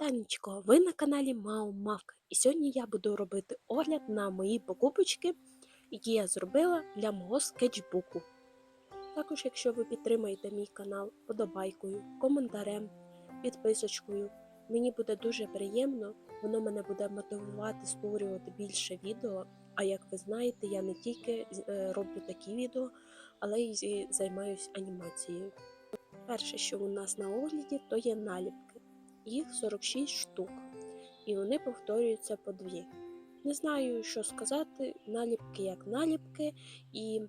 вітанечко! Ви на каналі Мау Мавка. І сьогодні я буду робити огляд на мої покупочки, які я зробила для мого скетчбуку. Також, якщо ви підтримаєте мій канал подобайкою, коментарем, підписочкою, мені буде дуже приємно, воно мене буде мотивувати створювати більше відео. А як ви знаєте, я не тільки е, роблю такі відео, але й займаюся анімацією. Перше, що у нас на огляді, то є наліпки. Їх 46 штук, і вони повторюються по дві. Не знаю, що сказати, наліпки як наліпки, і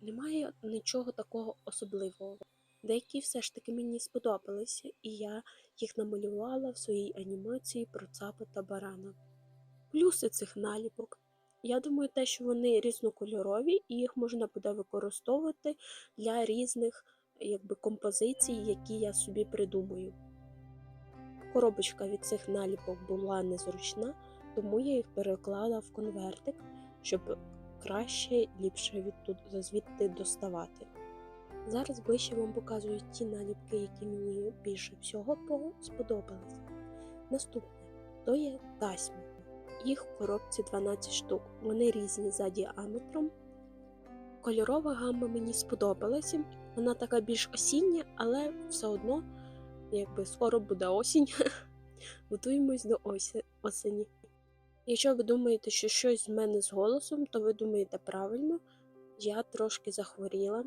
немає нічого такого особливого. Деякі все ж таки мені сподобалися, і я їх намалювала в своїй анімації про цапа та барана. Плюси цих наліпок. Я думаю, те, що вони різнокольорові, і їх можна буде використовувати для різних якби, композицій, які я собі придумаю. Коробочка від цих наліпок була незручна, тому я їх переклала в конвертик, щоб краще ліпше відтуд, звідти доставати. Зараз ближче вам показую ті наліпки, які мені більше всього сподобались. Наступне то є тасьми. Їх в коробці 12 штук. Вони різні за діаметром. Кольорова гамма мені сподобалася. Вона така більш осіння, але все одно якби скоро буде осінь. Готуємось до осені. Якщо ви думаєте, що щось з мене з голосом, то ви думаєте правильно, я трошки захворіла.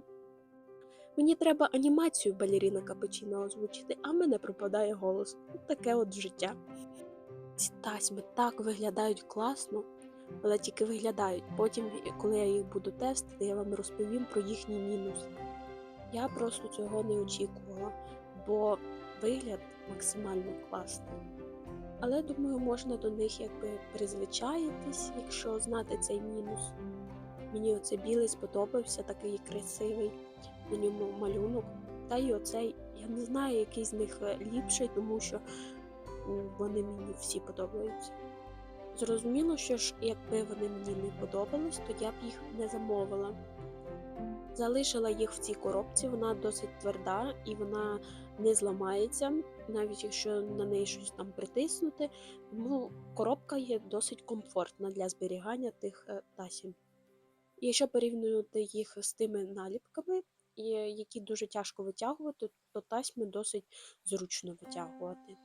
Мені треба анімацію балеріна Капучино озвучити, а в мене пропадає голос. Таке от життя. Ці тасьми так виглядають класно, але тільки виглядають. Потім, коли я їх буду тестити, я вам розповім про їхній мінус. Я просто цього не очікувала, бо вигляд максимально класний. Але думаю, можна до них якби призвичаїтись, якщо знати цей мінус. Мені оцей білий сподобався, такий красивий на ньому малюнок. Та й оцей, я не знаю, який з них ліпший, тому що вони мені всі подобаються. Зрозуміло, що ж, якби вони мені не подобались, то я б їх не замовила. Залишила їх в цій коробці, вона досить тверда і вона не зламається, навіть якщо на неї щось там притиснути. Тому коробка є досить комфортна для зберігання тих тасів. Якщо порівнювати їх з тими наліпками, які дуже тяжко витягувати, то тасьми досить зручно витягувати.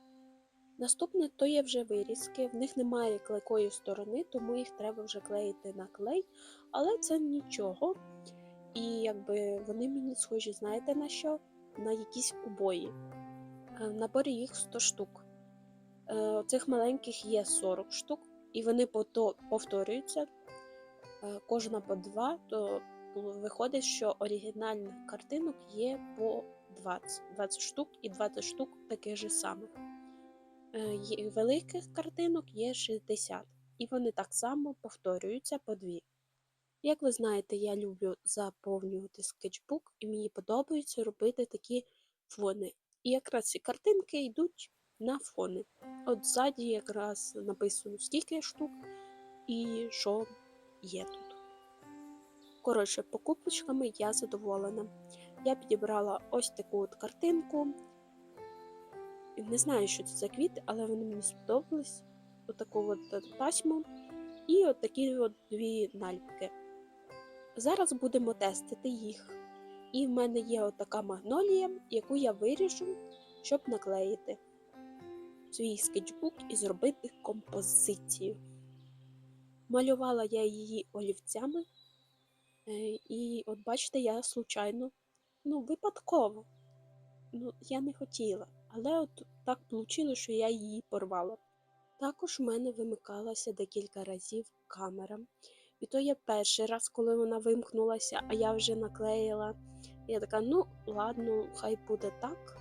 Наступне то є вже вирізки, в них немає клейкої сторони, тому їх треба вже клеїти на клей, але це нічого. І якби вони мені схожі, знаєте на що? На якісь убої. В наборі їх 100 штук. Цих маленьких є 40 штук, і вони повторюються. Кожна по 2, то виходить, що оригінальних картинок є по 20 20 штук і 20 штук таких же самих. Великих картинок є 60, і вони так само повторюються по 2. Як ви знаєте, я люблю заповнювати скетчбук, і мені подобається робити такі фони. І якраз ці картинки йдуть на фони. От ззаді якраз написано скільки штук і що є тут. Коротше, покупочками я задоволена. Я підібрала ось таку от картинку. Не знаю, що це за квіти, але вони мені сподобались. Отаку от тасьму і от такі от дві наліпки. Зараз будемо тестити їх. І в мене є отака магнолія, яку я виріжу, щоб наклеїти свій скетчбук і зробити композицію. Малювала я її олівцями, і, от бачите, я случайно, ну, випадково. Ну, Я не хотіла, але от так вийшло, що я її порвала. Також в мене вимикалася декілька разів камера. І то є перший раз, коли вона вимкнулася, а я вже наклеїла. Я така, ну, ладно, хай буде так,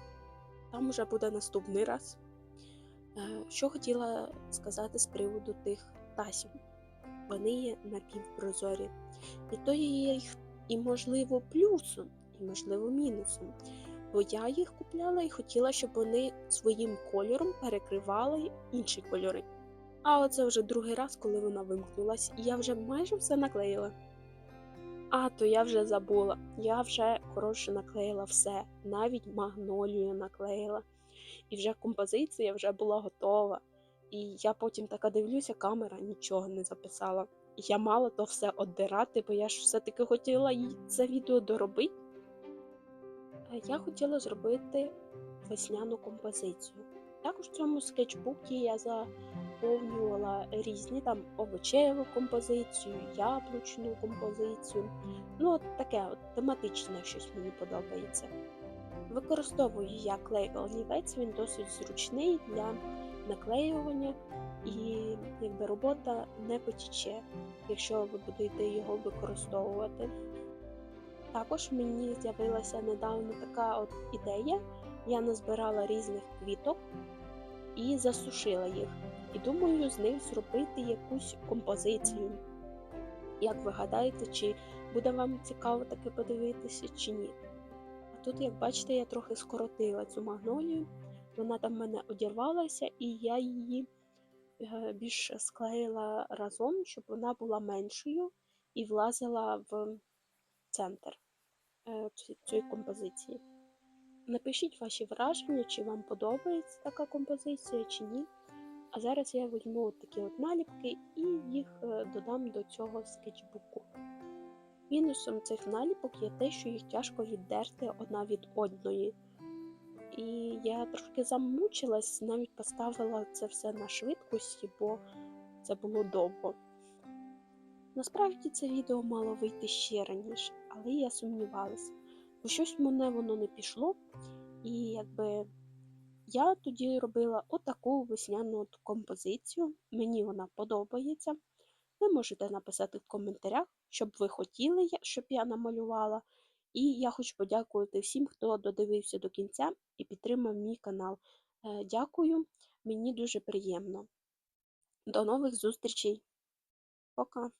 там вже буде наступний раз. Е, що хотіла сказати з приводу тих тасів. Вони є напівпрозорі. І то є їх і, можливо, плюсом, і, можливо, мінусом. Бо я їх купляла і хотіла, щоб вони своїм кольором перекривали інші кольори. А оце вже другий раз, коли вона вимкнулась, і я вже майже все наклеїла. А, то я вже забула. Я вже, коротше, наклеїла все, навіть магнолію наклеїла. і вже композиція вже була готова. І я потім така дивлюся, камера нічого не записала. Я мала то все оддирати, бо я ж все-таки хотіла їй це відео доробити. Е, Я хотіла зробити весняну композицію. Також в цьому скетчбуці я заповнювала різні там овочеву композицію, яблучну композицію. Ну, от таке от тематичне щось мені подобається. Використовую я клей олівець, він досить зручний для наклеювання, і якби робота не потіче, якщо ви будете його використовувати. Також мені з'явилася недавно така от ідея. Я назбирала різних квіток і засушила їх. І думаю, з них зробити якусь композицію. Як ви гадаєте, чи буде вам цікаво таке подивитися, чи ні? А тут, як бачите, я трохи скоротила цю магнолію. Вона там в мене одірвалася, і я її е, більш склеїла разом, щоб вона була меншою і влазила в центр е, цієї композиції. Напишіть ваші враження, чи вам подобається така композиція, чи ні. А зараз я візьму от такі от наліпки і їх е, додам до цього скетчбуку. Мінусом цих наліпок є те, що їх тяжко віддерти одна від одної. І я трошки замучилась, навіть поставила це все на швидкості, бо це було довго. Насправді це відео мало вийти ще раніше, але я сумнівалася, бо щось мене воно не пішло. І якби я тоді робила отаку весняну композицію. Мені вона подобається. Ви можете написати в коментарях, щоб ви хотіли, щоб я намалювала. І я хочу подякувати всім, хто додивився до кінця і підтримав мій канал. Е, Дякую, мені дуже приємно. До нових зустрічей. Пока!